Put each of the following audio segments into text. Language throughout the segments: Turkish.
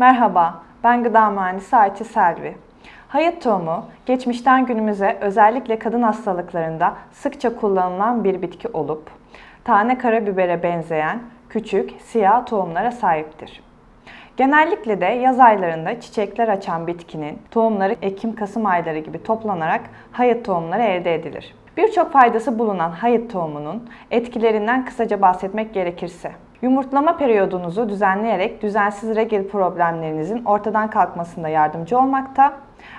Merhaba, ben gıda mühendisi Ayça Selvi. Hayat tohumu, geçmişten günümüze özellikle kadın hastalıklarında sıkça kullanılan bir bitki olup, tane karabibere benzeyen küçük, siyah tohumlara sahiptir. Genellikle de yaz aylarında çiçekler açan bitkinin tohumları Ekim-Kasım ayları gibi toplanarak hayat tohumları elde edilir. Birçok faydası bulunan hayat tohumunun etkilerinden kısaca bahsetmek gerekirse, yumurtlama periyodunuzu düzenleyerek düzensiz regl problemlerinizin ortadan kalkmasında yardımcı olmakta,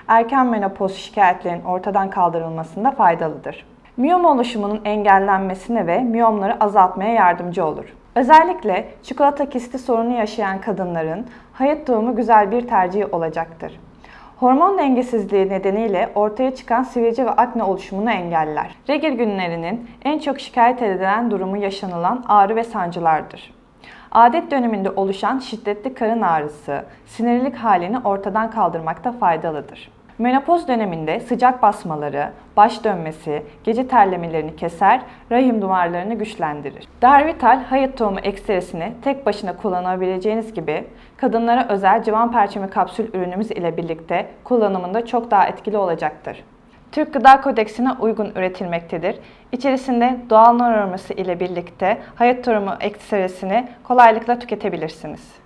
erken menopoz şikayetlerinin ortadan kaldırılmasında faydalıdır. Miyom oluşumunun engellenmesine ve miyomları azaltmaya yardımcı olur. Özellikle çikolata kisti sorunu yaşayan kadınların hayat tohumu güzel bir tercih olacaktır. Hormon dengesizliği nedeniyle ortaya çıkan sivilce ve akne oluşumunu engeller. Regl günlerinin en çok şikayet edilen durumu yaşanılan ağrı ve sancılardır. Adet döneminde oluşan şiddetli karın ağrısı, sinirlilik halini ortadan kaldırmakta faydalıdır. Menopoz döneminde sıcak basmaları, baş dönmesi, gece terlemelerini keser, rahim duvarlarını güçlendirir. Darvital hayat tohumu ekstresini tek başına kullanabileceğiniz gibi kadınlara özel civan perçemi kapsül ürünümüz ile birlikte kullanımında çok daha etkili olacaktır. Türk Gıda Kodeksine uygun üretilmektedir. İçerisinde doğal nar ile birlikte hayat tohumu ekstresini kolaylıkla tüketebilirsiniz.